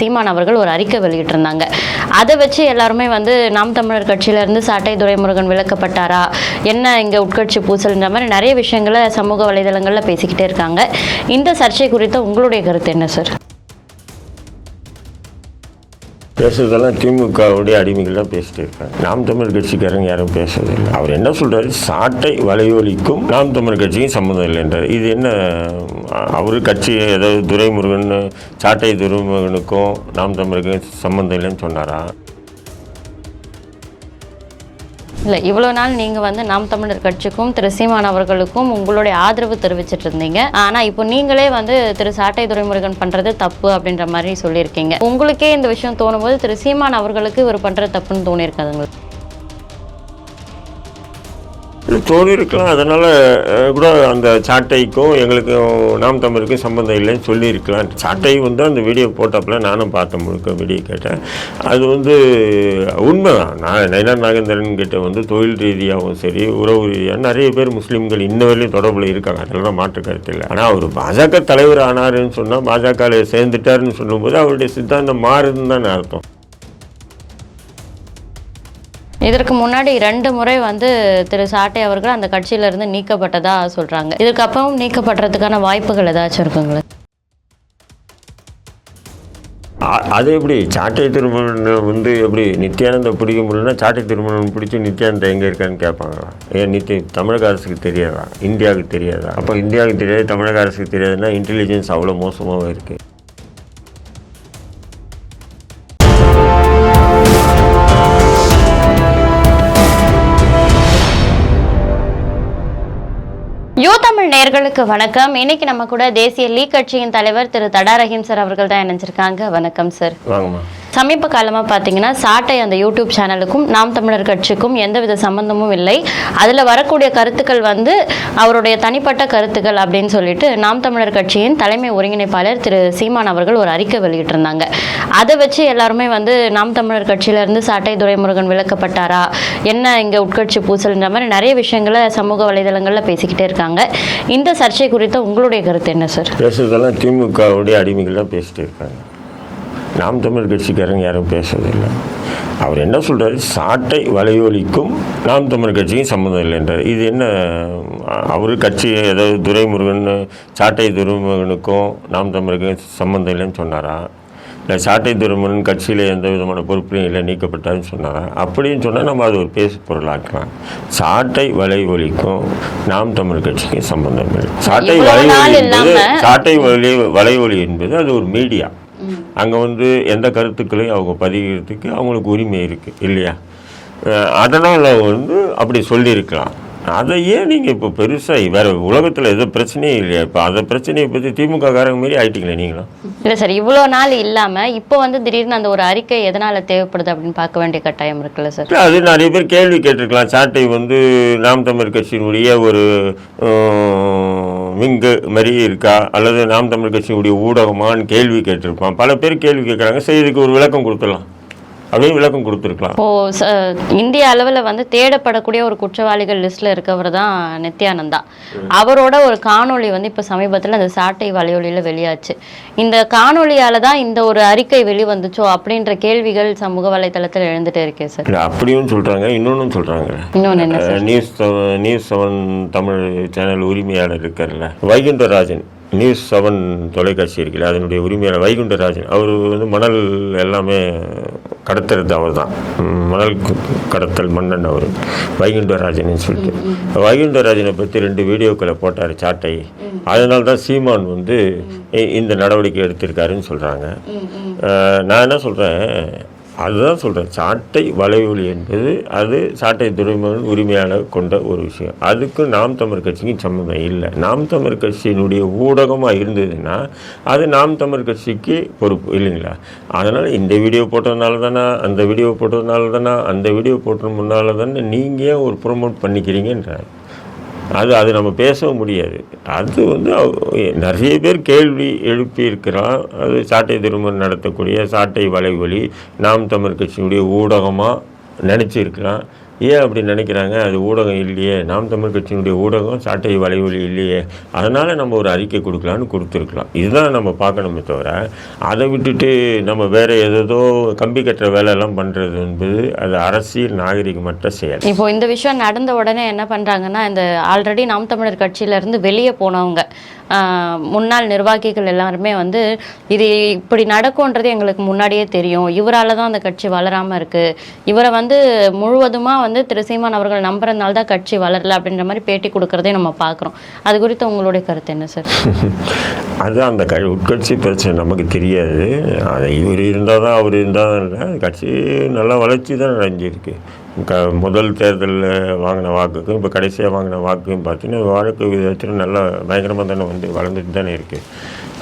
சீமான் அவர்கள் ஒரு அறிக்கை வெளியிட்டிருந்தாங்க. அதை வச்சு எல்லாருமே வந்து நாம் தமிழர் கட்சியில இருந்து சாட்டை துரைமுருகன் விளக்கப்பட்டாரா என்ன இங்க உட்கட்சி பூசல்ன்ற மாதிரி நிறைய விஷயங்களை சமூக வலைதளங்கள்ல பேசிக்கிட்டே இருக்காங்க. இந்த சர்ச்சை குறித்த உங்களுடைய கருத்து என்ன சார் பேசுறதெல்லாம் திமுகவுடைய அடிமைகள் தான் பேசிட்டு இருக்காங்க. நாம் தமிழ் கட்சிக்காரங்க யாரும் பேசுறதில்லை அவர் என்ன சொல்றாரு? சாட்டை வலையொலிக்கும் நாம் தமிழ் கட்சிக்கும் சம்மந்தம் இல்லை என்றார். இது என்ன அவர் கட்சி ஏதாவது துரைமுருகன் சாட்டை துரைமுருகனுக்கும் நாம் தமிழுக்கும் சம்மந்தம் இல்லைன்னு சொன்னாரா? இல்லை இவ்வளோ நாள் நீங்கள் வந்து நாம் தமிழர் கட்சிக்கும் திரு சீமான் அவர்களுக்கும் உங்களுடைய ஆதரவு தெரிவிச்சிட்டு இருந்தீங்க. ஆனால் இப்போ நீங்களே வந்து திரு சாட்டை துரைமுருகன் பண்ணுறது தப்பு அப்படின்ற மாதிரி சொல்லியிருக்கீங்க. உங்களுக்கே இந்த விஷயம் தோணும்போது திரு சீமான் அவர்களுக்கு இவர் பண்ணுறது தப்புன்னு தோணியிருக்காதுங்களுக்கு தோல்வி இருக்கலாம். அதனால் கூட அந்த சாட்டைக்கும் எங்களுக்கும் நாம் தமிழுக்கும் சம்மந்தம் இல்லைன்னு சொல்லியிருக்கலாம். சாட்டை வந்து அந்த வீடியோ போட்டப்பில் நானும் பார்த்தேன் முழுக்க வீடியோ கேட்டேன். அது வந்து உண்மைதான். நான் நயனா நாகேந்திரன் கிட்ட வந்து தொழில் ரீதியாகவும் சரி உறவு ரீதியாக நிறைய பேர் முஸ்லீம்கள் இன்ன வரையிலும் தொடர்பில் இருக்காங்க. அதெல்லாம் மாற்று கருத்து இல்லை. ஆனால் அவர் பாஜக தலைவர் ஆனாருன்னு சொன்னால் பாஜகவில் சேர்ந்துட்டாருன்னு சொல்லும்போது அவருடைய சித்தாந்தம் மாறுதுன்னு தானே அர்த்தம். இதற்கு முன்னாடி ரெண்டு முறை வந்து திரு சாட்டை அவர்கள் அந்த கட்சியிலிருந்து நீக்கப்பட்டதா சொல்றாங்க. இதற்கு அப்புறம் நீக்கப்படுறதுக்கான வாய்ப்புகள் ஏதாச்சும் இருக்குங்களா? அது எப்படி? சாட்டை திருமணம் வந்து எப்படி நித்யானந்தை பிடிக்க முடியலன்னா சாட்டை திருமணம் பிடிச்சி நித்யானந்தா எங்கே இருக்கான்னு கேட்பாங்களா? ஏன் நித்திய தமிழக அரசுக்கு தெரியாதா? இந்தியாவுக்கு தெரியாதா? அப்போ இந்தியாவுக்கு தெரியாது தமிழக அரசுக்கு தெரியாதுன்னா இன்டெலிஜென்ஸ் அவ்வளோ மோசமாகவும் இருக்குது நேர்களுக்கு வணக்கம். இன்னைக்கு நம்ம கூட தேசிய லீக் கட்சியின் தலைவர் திரு தடா ரஹீம் சார் அவர்கள் தான் இணைஞ்சிருக்காங்க. வணக்கம் சார். வாங்கம்மா. சமீப காலமாக பார்த்தீங்கன்னா சாட்டை அந்த யூடியூப் சேனலுக்கும் நாம் தமிழர் கட்சிக்கும் எந்தவித சம்பந்தமும் இல்லை. அதில் வரக்கூடிய கருத்துக்கள் வந்து அவருடைய தனிப்பட்ட கருத்துக்கள் அப்படின்னு சொல்லிட்டு நாம் தமிழர் கட்சியின் தலைமை ஒருங்கிணைப்பாளர் திரு சீமான் அவர்கள் ஒரு அறிக்கை வெளியிட்டிருந்தாங்க. அதை வச்சு எல்லாருமே வந்து நாம் தமிழர் கட்சியிலேருந்து சாட்டை துரைமுருகன் விளக்கப்பட்டாரா? என்ன இங்கே உட்கட்சி பூசல்ன்ற மாதிரி நிறைய விஷயங்களை சமூக வலைதளங்களில் பேசிக்கிட்டே இருக்காங்க. இந்த சர்ச்சை குறித்த உங்களுடைய கருத்து என்ன சார்? பேசுறதெல்லாம் திமுகவுடைய அடிமைகள் தான் பேசிட்டு இருக்காங்க. நாம் தமிழ் கட்சிக்காரங்க யாரும் பேசுறதில்லை அவர் என்ன சொல்றாரு? சாட்டை வலையொலிக்கும் நாம் தமிழ் கட்சிக்கும் சம்மந்தம் இல்லைன்றார் இது என்ன அவர் கட்சி ஏதாவது துரைமுருகன் சாட்டை துரைமுருகனுக்கும் நாம் தமிழுக்கும் சம்மந்தம் இல்லைன்னு சொன்னாரா? இல்லை சாட்டை துரைமுருகன் கட்சியில் எந்த விதமான பொறுப்புலையும் இல்லை நீக்கப்பட்டாருன்னு சொன்னாரா? அப்படின்னு சொன்னால் நம்ம அது ஒரு பேசு பொருளாக்கலாம். சாட்டை வலை ஒலிக்கும் நாம் தமிழ் கட்சிக்கு சம்பந்தம் இல்லை. சாட்டை வலை சாட்டை வலை வலை ஒலி என்பது அது ஒரு மீடியா. அங்கே வந்து எந்த கருத்துக்களையும் அவங்க பதிகிறதுக்கு அவங்களுக்கு உரிமை இருக்குது இல்லையா? அதனால் வந்து அப்படி சொல்லியிருக்கலாம். அதை ஏன் நீங்கள் இப்போ பெருசாக வேறு உலகத்தில் எதுவும் பிரச்சனையே இல்லையா இப்போ? அந்த பிரச்சனையை பற்றி திமுக காரங்க மாரி ஆயிட்டீங்களே நீங்களும்? இல்லை சார் இவ்வளோ நாள் இல்லாம இப்போ வந்து திடீர்னு அந்த ஒரு அறிக்கை எதனால தேவைப்படுது அப்படின்னு பார்க்க வேண்டிய கட்டாயம் இருக்குல்ல சார்? அது நிறைய பேர் கேள்வி கேட்டிருக்கலாம். சாட்டை வந்து நாம் தமிழ் கட்சியினுடைய ஒரு விங்கு மாதிரி இருக்கா? அல்லது நாம் தமிழ் கட்சியினுடைய ஊடகமான்னு கேள்வி கேட்டிருப்பான். பல பேர் கேள்வி கேட்குறாங்க. சரி இதுக்கு ஒரு விளக்கம் கொடுத்துடலாம். அப்படியே விளக்கம் கொடுத்துருக்கலாம். இப்போ இந்திய அளவில் வந்து தேடப்படக்கூடிய ஒரு குற்றவாளிகள் லிஸ்ட்ல இருக்கவர் தான் நித்யானந்தா. அவரோட ஒரு காணொளி வந்து இப்போ சமீபத்தில் அந்த சாட்டை வலையொலியில் வெளியாச்சு. இந்த காணொளியால தான் இந்த ஒரு அறிக்கை வெளிவந்துச்சோ அப்படின்ற கேள்விகள் சமூக வலைத்தளத்தில் எழுந்துட்டே இருக்கே சார். அப்படியும் சொல்கிறாங்க இன்னொன்றும் சொல்கிறாங்க இன்னொன்று என்ன news news seven Tamil channel உரிமையாளர் இருக்கார்ல வைகுண்டராஜன். நியூஸ் செவன் தொலைக்காட்சி இருக்குல்ல அதனுடைய உரிமையாளர் வைகுண்டராஜன். அவர் வந்து மணல் எல்லாமே கடத்துறது அவர் தான் மணல் கடத்தல் மன்னன் அவர். வைகுண்டராஜன் சொல்லிட்டு. வைகுண்டராஜனை பற்றி ரெண்டு வீடியோக்களை போட்டார் சாட்டை. அதனால தான் சீமான் வந்து இந்த நடவடிக்கை எடுத்திருக்காருன்னு சொல்கிறாங்க நான் என்ன சொல்கிறேன் அதுதான் சொல்கிறேன் சாட்டை வலைவலி என்பது அது சாட்டை துறைமுகன் உரிமையாளர் கொண்ட ஒரு விஷயம். அதுக்கு நாம் தமிழ் கட்சிக்கும் சம்மந்தம் இல்லை. நாம் தமிழ் கட்சியினுடைய ஊடகமாக இருந்ததுன்னா அது நாம் தமிழ் கட்சிக்கு பொறுப்பு இல்லைங்களா? அதனால் இந்த வீடியோ போட்டதுனால தானே அந்த வீடியோ போட்டதுனால தானே அந்த வீடியோ போட்டது முன்னால் தானே நீங்கள் ஏன் ஒரு ப்ரொமோட் பண்ணிக்கிறீங்கன்றார். அது அது நம்ம பேசவும் முடியாது. அது வந்து நிறைய பேர் கேள்வி எழுப்பியிருக்கிறான் அது சாட்டை திருமணம் நடத்தக்கூடிய சாட்டை வலைவலி நாம் தமிழ் கட்சியினுடைய ஊடகமாக நினச்சிருக்கிறான். ஏன் அப்படி நினைக்கிறாங்க? அது ஊடகம் இல்லையே. நாம் தமிழ் கட்சியினுடைய ஊடகம் சாட்டை வலைவலி இல்லையே. அதனால் நம்ம ஒரு அறிக்கை கொடுக்கலான்னு கொடுத்துருக்கலாம். இதுதான் நம்ம பார்க்கணுமே தவிர அதை விட்டுட்டு நம்ம வேறு ஏதோ கம்பி கட்டுற வேலையெல்லாம் பண்ணுறது என்பது அது அரசியல் நாகரிகமற்ற செயல். இப்போ இந்த விஷயம் நடந்த உடனே என்ன பண்ணுறாங்கன்னா இந்த ஆல்ரெடி நாம் தமிழர் கட்சியிலேருந்து வெளியே போனவங்க. முன்னாள் நிர்வாகிகள் எல்லாருமே வந்து இது இப்படி நடக்கும்ன்றது எங்களுக்கு முன்னாடியே தெரியும். இவரால் தான் அந்த கட்சி வளராமல் இருக்குது இவரை வந்து முழுவதுமாக வந்து திரு சீமான் அவர்கள் நம்புறதுனால தான் கட்சி வளரல அப்படின்ற மாதிரி பேட்டி கொடுக்கறதையும் நம்ம பார்க்குறோம். அது குறித்து உங்களுடைய கருத்து என்ன சார்? அதுதான் அந்த க உட்கட்சி பிரச்சனை நமக்கு தெரியாது. அது இவர் இருந்தால் தான் அவர் இருந்தால் தான் இல்லை. கட்சி நல்லா வளர்ச்சி தான் அடைஞ்சிருக்கு. க முதல் தேர்தலில் வாங்கின வாக்குக்கும் இப்போ கடைசியாக வாங்கின வாக்குன்னு பார்த்தீங்கன்னா வாழ்க்கை விதத்தில் நல்லா பயங்கரமாக தானே வந்து வளர்ந்துட்டு தானே இருக்குது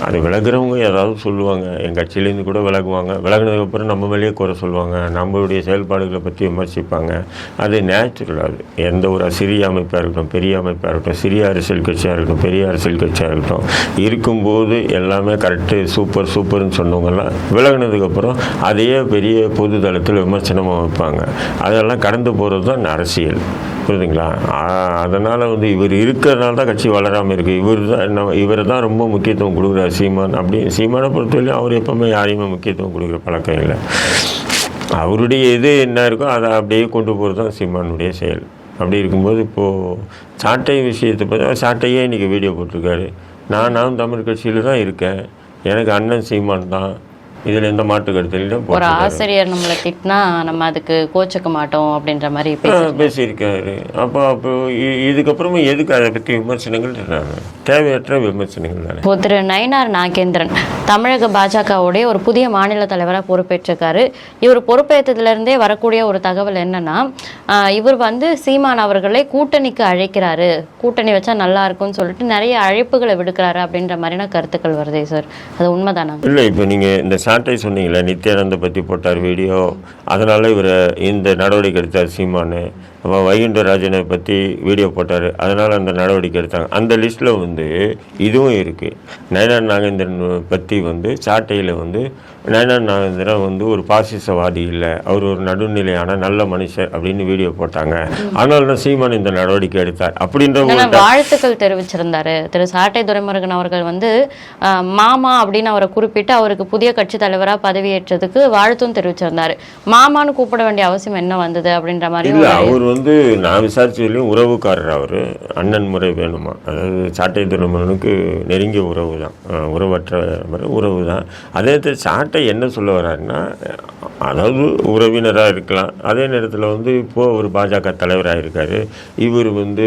அது விலகிறவங்க ஏதாவது சொல்லுவாங்க. எங்கள் கட்சியிலேருந்து கூட விலகுவாங்க. விலகினதுக்கப்புறம் நம்ம மேலேயே குறை சொல்லுவாங்க. நம்மளுடைய செயல்பாடுகளை பற்றி விமர்சிப்பாங்க. அது நேச்சுரல் அது. எந்த ஒரு சிறிய அமைப்பாக இருக்கட்டும் பெரிய அமைப்பாக இருக்கட்டும் சிறிய அரசியல் கட்சியாக இருக்கட்டும் பெரிய அரசியல் கட்சியாக இருக்கட்டும் இருக்கும்போது எல்லாமே கரெக்டு சூப்பர் சூப்பர்னு சொன்னவங்கெல்லாம் விலகினதுக்கப்புறம் அதையே பெரிய பொது தளத்தில் விமர்சனமாக வைப்பாங்க. அதெல்லாம் கடந்து போகிறது தான் அரசியல். புரியுதுங்களா? அதனால் வந்து இவர் இருக்கிறதுனால தான் கட்சி வளராமல் இருக்குது இவர் தான் இவர் தான் ரொம்ப முக்கியத்துவம் கொடுக்குறாரு சீமான் அப்படி சீமானை பொறுத்தவரையும் அவர் எப்போவுமே யாரையுமே முக்கியத்துவம் கொடுக்குற பழக்கம் இல்லை. அவருடைய இது என்ன இருக்கோ அதை அப்படியே கொண்டு போகிறது தான் சீமானுடைய செயல். அப்படி இருக்கும்போது இப்போது சாட்டை விஷயத்தை பற்றி சாட்டையே இன்றைக்கி வீடியோ போட்டிருக்காரு. நான் நான் தமிழ் கட்சியில் தான் இருக்கேன். எனக்கு அண்ணன் சீமான் தான். இதில் எந்த மாற்று கருத்திலும் ஒரு ஆசிரியர் நம்மளை திட்டினா நம்ம அதுக்கு கோச்சுக்க மாட்டோம் அப்படின்ற மாதிரி பேசியிருக்காரு. அப்போ அப்போ இதுக்கப்புறமா எதுக்கு அதை பற்றி விமர்சனங்கள் தேவையற்ற விமர்சனங்கள் இப்போ திரு நயினார் நாகேந்திரன் தமிழக பாஜகவுடைய ஒரு புதிய மாநில தலைவராக பொறுப்பேற்றிருக்காரு. இவர் பொறுப்பேற்றதுலேருந்தே வரக்கூடிய ஒரு தகவல் என்னன்னா இவர் வந்து சீமான் அவர்களை கூட்டணிக்கு அழைக்கிறாரு. கூட்டணி வச்சா நல்லா இருக்கும்னு சொல்லிட்டு நிறைய அழைப்புகளை விடுக்கிறாரு அப்படின்ற மாதிரியான கருத்துக்கள் வருதே சார். அது உண்மைதானா? இல்லை இப்போ நீங்கள் இந்த சாட்டை சொன்னீங்களே நித்யானந்த பற்றி போட்டார் வீடியோ. அதனால் இவர் இந்த நடவடிக்கை எடுத்தார் சீமானு. அப்புறம் வைகுண்டராஜனை பற்றி வீடியோ போட்டார். அதனால் அந்த நடவடிக்கை எடுத்தாங்க. அந்த லிஸ்ட்டில் வந்து இதுவும் இருக்குது நயனார் நாகேந்திரன் பற்றி வந்து சாட்டையில் வந்து நயனார் நாகேந்திரன் வந்து ஒரு பாசிசவாதி இல்லை. அவர் ஒரு நடுநிலையான நல்ல மனுஷர் அப்படின்னு வீடியோ போட்டாங்க. அதனால தான் சீமான் இந்த நடவடிக்கை எடுத்தார். அப்படின்ற வாழ்த்துக்கள் தெரிவிச்சிருந்தாரு. திரு சாட்டை துரைமுருகன் அவர்கள் வந்து மாமா அப்படின்னு அவரை குறிப்பிட்டு அவருக்கு புதிய கட்சி தலைவராக பதவியேற்றதுக்கு வாழ்த்தும் தெரிவிச்சிருந்தாரு. மாமான்னு கூப்பிட வேண்டிய அவசியம் என்ன வந்தது அப்படின்ற மாதிரி அவர் வந்து நான் விசாரிச்சதுலேயும் உறவுக்காரர் அவர் அண்ணன் முறை வேணுமா? அதாவது சாட்டை துறைமுகனுக்கு நெருங்கிய உறவு தான். உறவற்ற முறை உறவு தான். அதே நேரத்தில் சாட்டை என்ன சொல்ல வர்றாருன்னா அதாவது உறவினராக இருக்கலாம். அதே நேரத்தில் வந்து இப்போது அவர் பாஜக தலைவராக இருக்கார். இவர் வந்து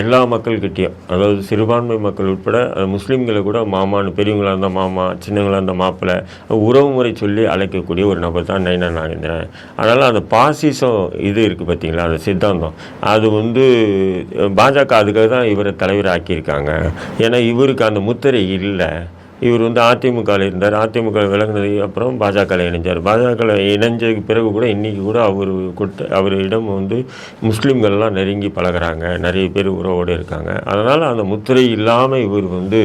எல்லா மக்கள்கிட்டேயும் அதாவது சிறுபான்மை மக்கள் உட்பட முஸ்லீம்களை கூட மாமான்னு பெரியவங்களாக இருந்தால் மாமா சின்னங்களாக இருந்தால் மாப்பிள்ளை உறவு முறை சொல்லி அழைக்கக்கூடிய ஒரு நபர் தான் நைனா நாகேந்திரன் அதனால் அந்த பாசிசம் இது இருக்குது பார்த்தீங்களா அந்த சித்தாந்தம். அது வந்து பாஜக அதுக்காக தான் இவரை தலைவர் ஆக்கியிருக்காங்க ஏன்னா இவருக்கு அந்த முத்திரை இல்லை. இவர் வந்து அதிமுகவில் இருந்தார். அதிமுக விலகினதுக்கு அப்புறம் பாஜகவில் இணைஞ்சார். பாஜகவில் இணைஞ்சதுக்கு பிறகு கூட இன்றைக்கி கூட அவர் கொடுத்த அவரிடம் வந்து முஸ்லீம்கள்லாம் நெருங்கி பழகுறாங்க. நிறைய பேர் உறவோடு இருக்காங்க. அதனால் அந்த முத்திரை இல்லாமல் இவர் வந்து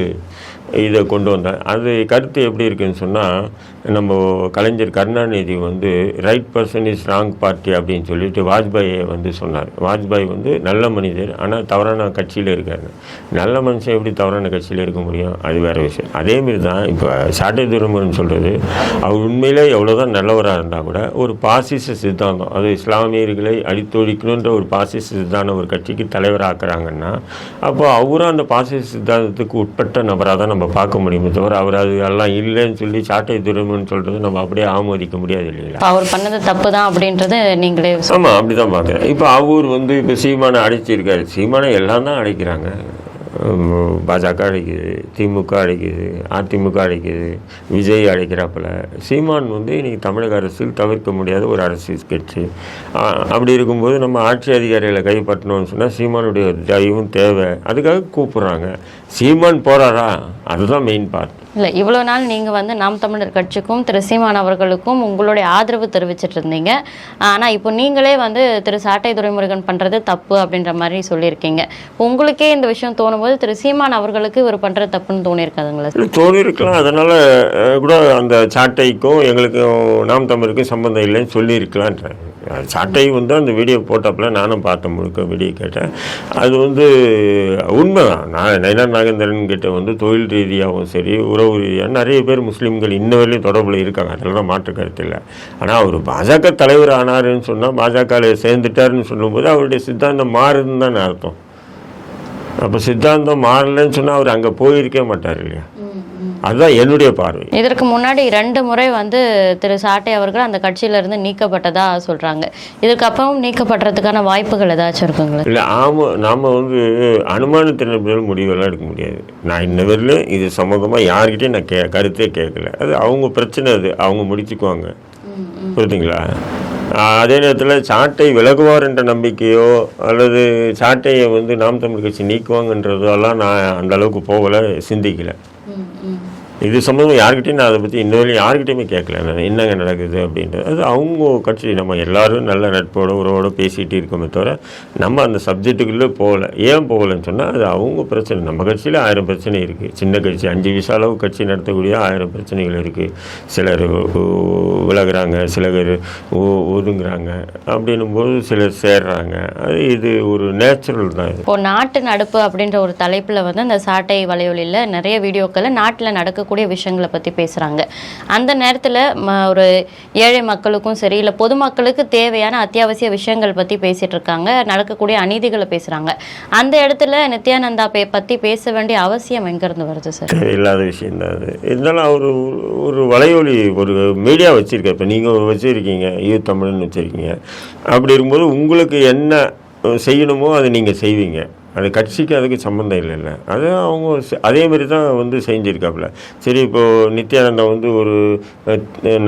இதை கொண்டு வந்தார் அது கருத்து எப்படி இருக்குன்னு சொன்னால் நம்ம கலைஞர் கருணாநிதி வந்து right person is wrong party அப்படின்னு சொல்லிட்டு வாஜ்பாயை வந்து சொன்னார். வாஜ்பாய் வந்து நல்ல மனிதர் ஆனால் தவறான கட்சியில் இருக்காரு. நல்ல மனுஷன் எப்படி தவறான கட்சியில் இருக்க முடியும்? அது வேறு விஷயம். அதேமாரி தான் இப்போ சாட்டை துரமுகன் சொல்கிறது அவர் உண்மையிலே எவ்வளோதான் நல்லவராக இருந்தால் கூட ஒரு பாசிச சித்தாந்தம் அது இஸ்லாமியர்களை அடித்தொழிக்கணுன்ற ஒரு பாசிச சித்தாந்தம் ஒரு கட்சிக்கு தலைவராக்குறாங்கன்னா அப்போ அவரும் அந்த பாசிச சித்தாந்தத்துக்கு உட்பட்ட நபராக தான் நம்ம பார்க்க முடியுமே தவிர அவர் அது எல்லாம் இல்லைன்னு சொல்லி சாட்டை துறைமுகன் சொல்கிறது நம்ம அப்படியே ஆமோதிக்க முடியாது இல்லைங்களா? அவர் பண்ணது தப்பு தான் அப்படின்றது நீங்களே ஆமாம் அப்படி தான் பார்க்குறேன். இப்போ அவர் வந்து இப்போ சீமானை அடைச்சிருக்காரு. சீமானை எல்லாம் தான் அடைக்கிறாங்க. பாஜக அடைக்குது திமுக அழைக்குது அதிமுக அழைக்குது விஜய் அடைக்கிறாப்புல. சீமான் வந்து இன்றைக்கி தமிழக அரசியல் தவிர்க்க முடியாத ஒரு அரசியல் கட்சி. அப்படி இருக்கும்போது நம்ம ஆட்சி அதிகாரிகளை கைப்பற்றணும்னு சொன்னால் சீமானுடைய தயவும் தேவை. அதுக்காக கூப்பிட்றாங்க. சீமான் போகிறாரா அதுதான் மெயின் பார்ட் இல்லை இவ்வளோ நாள் நீங்கள் வந்து நாம் தமிழர் கட்சிக்கும் திரு சீமான் அவர்களுக்கும் உங்களுடைய ஆதரவு தெரிவிச்சிட்டு இருந்தீங்க. ஆனால் இப்போ நீங்களே வந்து திரு சாட்டை துரைமுருகன் பண்ணுறது தப்பு அப்படின்ற மாதிரி சொல்லியிருக்கீங்க. உங்களுக்கே இந்த விஷயம் தோணும்போது திரு சீமான் அவர்களுக்கு இவர் பண்ணுற தப்புன்னு தோணியிருக்காதுங்களா இல்லை தோணி அதனால் கூட அந்த சாட்டைக்கும் எங்களுக்கும் நாம் தமிழுக்கும் சம்பந்தம் இல்லைன்னு சொல்லியிருக்கலான்றேன் அது சாட்டை வந்து அந்த வீடியோ போட்டப்பில் நானும் பார்த்தேன் முழுக்க வீடியோ கேட்டேன். அது வந்து உண்மைதான். நான் நயனா நாகேந்திரன் கிட்ட வந்து தொழில் ரீதியாகவும் சரி உறவு ரீதியாக நிறைய பேர் முஸ்லீம்கள் இன்ன வரையிலும் தொடர்பில் இருக்காங்க. அதெல்லாம் மாற்று கருத்து இல்லை. ஆனால் அவர் பாஜக தலைவர் ஆனாருன்னு சொன்னால் பாஜகவில் சேர்ந்துட்டாருன்னு சொல்லும்போது அவருடைய சித்தாந்தம் மாறுதுன்னு தானே அர்த்தம். அப்போ சித்தாந்தம் மாறலைன்னு சொன்னால் அவர் அங்கே போயிருக்கவே மாட்டார் இல்லையா? அதுதான் என்னுடைய பார்வை. இதற்கு முன்னாடி ரெண்டு முறை வந்து திரு சாட்டை அவர்கள் அந்த கட்சியிலிருந்து நீக்கப்பட்டதா சொல்றாங்க. இதற்கு அப்புறம் நீக்கப்படுறதுக்கான வாய்ப்புகள் ஏதாச்சும் இருக்குங்களா? இல்லை ஆமா நாம் வந்து அனுமானத்தினர் முடிவெல்லாம் எடுக்க முடியாது. நான் இன்ன வரையிலும் இது சம்மந்தமாக யார்கிட்டயும் நான் கே கருத்தே கேட்கல. அது அவங்க பிரச்சனை அது. அவங்க முடிச்சுக்குவாங்க. புரியுதுங்களா? அதே நேரத்தில் சாட்டை விலகுவார் என்ற நம்பிக்கையோ அல்லது சாட்டையை வந்து நாம் தமிழ் கட்சி நீக்குவாங்கன்றதெல்லாம் நான் அந்த அளவுக்கு போகலை சிந்திக்கலை. இது சம்மந்தம் யார்கிட்டையும் நான் அதை பற்றி இன்ன வரையும் யார்கிட்டயுமே கேட்கல. நான் என்னங்க நடக்குது அப்படின்றது. அது அவங்க கட்சி நம்ம எல்லாரும் நல்ல நட்போட உறவோடு பேசிகிட்டு இருக்கோமே தவிர நம்ம அந்த சப்ஜெக்ட்டுக்குள்ளே போகல. ஏன் போகலன்னு சொன்னால் அது அவங்க பிரச்சனை. நம்ம கட்சியில் ஆயிரம் பிரச்சனை இருக்குது சின்ன கட்சி அஞ்சு விசா அளவு கட்சி நடத்தக்கூடிய ஆயிரம் பிரச்சனைகள் இருக்குது சிலர் விலகிறாங்க விலகுறாங்க சிலர் ஒதுங்குறாங்க. அப்படின்னும் போது சிலர் சேர்றாங்க. அது இது ஒரு நேச்சுரல் தான் இப்போ நாட்டு நடப்பு அப்படின்ற ஒரு தலைப்பில் வந்து அந்த சாட்டை வலையொலியில் நிறைய வீடியோக்களை நாட்டில் நடக்கக்கூடிய விஷயங்களை பற்றி பேசுகிறாங்க அந்த நேரத்தில் ம ஒரு ஏழை மக்களுக்கும் சரி இல்லை பொதுமக்களுக்கு தேவையான அத்தியாவசிய விஷயங்கள் பற்றி பேசிகிட்டு இருக்காங்க. நடக்கக்கூடிய அநீதிகளை பேசுகிறாங்க அந்த இடத்துல நித்யானந்தா பே பற்றி பேச வேண்டிய அவசியம் எங்கேருந்து வருது சார் இல்லாத விஷயம் தான் அது. இருந்தாலும் அவர் ஒரு வலையொலி ஒரு மீடியா வச்சுருக்கார். இப்போ நீங்கள் வச்சுருக்கீங்க யூ தமிழ்னு வச்சுருக்கீங்க. அப்படி இருக்கும்போது உங்களுக்கு என்ன செய்யணுமோ அதை நீங்கள் செய்வீங்க. அது கட்சிக்கு அதுக்கு சம்மந்தம் இல்லைல்ல. அது அவங்க அதே மாதிரி தான் வந்து செஞ்சுருக்காப்புல. சரி இப்போது நித்யானந்தா வந்து ஒரு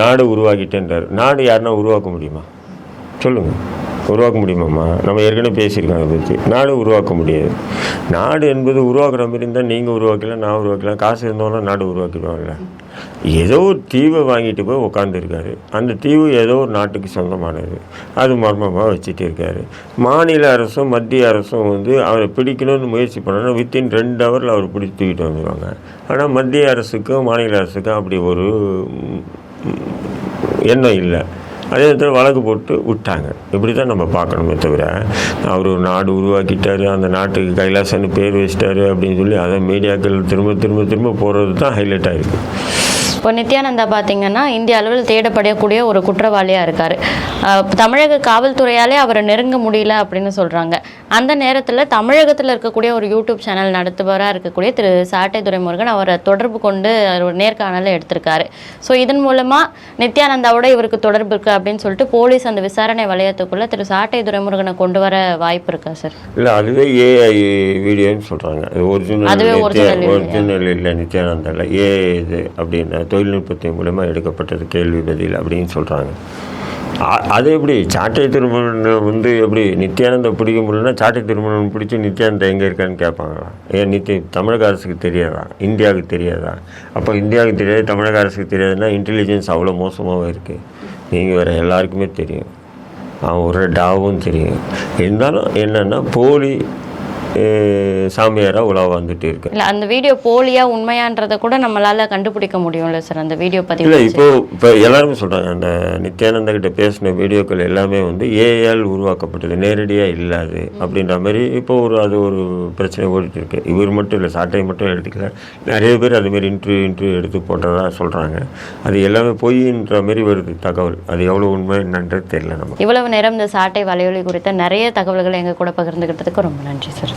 நாடு உருவாக்கிட்டேன்றார். நாடு யாருன்னா உருவாக்க முடியுமா? சொல்லுங்கள் உருவாக்க முடியுமாம்மா? நம்ம ஏற்கனவே பேசியிருக்கோம் அதை பற்றி நாடு உருவாக்க முடியாது. நாடு என்பது உருவாக்குற மாதிரி இருந்தால் நீங்கள் உருவாக்கலாம் நான் உருவாக்கலாம் காசு இருந்தோன்னா நாடு உருவாக்கிடுவாங்கல்ல. ஏதோ ஒரு தீவை வாங்கிட்டு போய் உட்காந்துருக்காரு அந்த தீவு ஏதோ ஒரு நாட்டுக்கு சொந்தமானது. அது மர்மமாக வச்சுட்டு இருக்காரு. மாநில அரசும் மத்திய அரசும் வந்து அவரை பிடிக்கணும்னு முயற்சி பண்ணணும் வித்தின் ரெண்டு ஹவரில் அவர் பிடிச்சி தூக்கிட்டு வந்துடுவாங்க ஆனால் மத்திய அரசுக்கும் மாநில அரசுக்கும் அப்படி ஒரு எண்ணம் இல்லை. அதே நேரத்தில் வழக்கு போட்டு விட்டாங்க. இப்படி தான் நம்ம பார்க்கணுமே தவிர அவர் ஒரு நாடு உருவாக்கிட்டாரு அந்த நாட்டுக்கு கைலாசன்னு பேர் வச்சிட்டாரு அப்படின்னு சொல்லி அதை மீடியாக்கள் திரும்ப திரும்ப திரும்ப போகிறது தான் ஹைலைட் ஆகிருக்கு இப்போ நித்யானந்தா பார்த்தீங்கன்னா இந்திய அளவில் தேடப்படக்கூடிய ஒரு குற்றவாளியாக இருக்கார். தமிழக காவல்துறையாலே அவரை நெருங்க முடியல அப்படின்னு சொல்கிறாங்க அந்த நேரத்தில் தமிழகத்தில் இருக்கக்கூடிய ஒரு யூடியூப் சேனல் நடத்துபவராக இருக்கக்கூடிய திரு சாட்டை துரைமுருகன் அவரை தொடர்பு கொண்டு ஒரு நேர்காணலை எடுத்திருக்காரு. ஸோ இதன் மூலமாக நித்யானந்தாவோட இவருக்கு தொடர்பு இருக்குது அப்படின்னு சொல்லிட்டு போலீஸ் அந்த விசாரணை வளையத்துக்குள்ளே திரு சாட்டை துரைமுருகனை கொண்டு வர வாய்ப்பு இருக்கா சார் இல்லை அதுவே ஏஐ வீடியோன்னு சொல்கிறாங்க ஒரிஜினல்? ஒரிஜினல் இல்லை நித்யானந்தா இல்லை ஏ இது அப்படின்னா தொழில்நுட்பத்தின் மூலமாக எடுக்கப்பட்டது கேள்வி பதில் அப்படின்னு சொல்கிறாங்க அது எப்படி? சாட்டை திருமணம் வந்து எப்படி? நித்யானந்தா பிடிக்க முடியலன்னா சாட்டை திருமணம் பிடிச்சி நித்யானந்தா எங்கே இருக்கான்னு கேட்பாங்களா ஏன் நித்திய தமிழக அரசுக்கு தெரியாதா? இந்தியாவுக்கு தெரியாதா? அப்போ இந்தியாவுக்கு தெரியாது தமிழக அரசுக்கு தெரியாதுன்னா இன்டெலிஜென்ஸ் அவ்வளோ மோசமாகவும் இருக்குது நீங்கள் வேறு எல்லாருக்குமே தெரியும். அவன் ஒரு டாவும் தெரியும். இருந்தாலும் என்னென்னா போலி சாமியாராக உலா வந்துட்டு இருக்கு. இல்லை அந்த வீடியோ போலியா உண்மையான்றதை கூட நம்மளால கண்டுபிடிக்க முடியும்ல சார் அந்த வீடியோ இல்லை பதிவு இப்போ இப்போ எல்லாருமே சொல்கிறாங்க அந்த நித்யானந்தா கிட்ட பேசின வீடியோக்கள் எல்லாமே வந்து ஏஆல் உருவாக்கப்பட்டது நேரடியாக இல்லாது அப்படின்ற மாதிரி இப்போ ஒரு அது ஒரு பிரச்சனை ஓடிட்டு இருக்கு. இவர் மட்டும் இல்லை சாட்டை மட்டும் எடுத்துக்கல. நிறைய பேர் அதுமாரி இன்டர்வியூ இன்டர்வியூ எடுத்து போட்டதா சொல்கிறாங்க அது எல்லாமே பொய்ன்ற மாதிரி வருது தகவல். அது எவ்வளோ உண்மை என்னன்றது தெரியல நம்ம இவ்வளவு நேரம் இந்த சாட்டை வலையொலி குறித்த நிறைய தகவல்களை எங்க கூட பகிர்ந்துக்கிட்டதுக்கு ரொம்ப நன்றி சார்.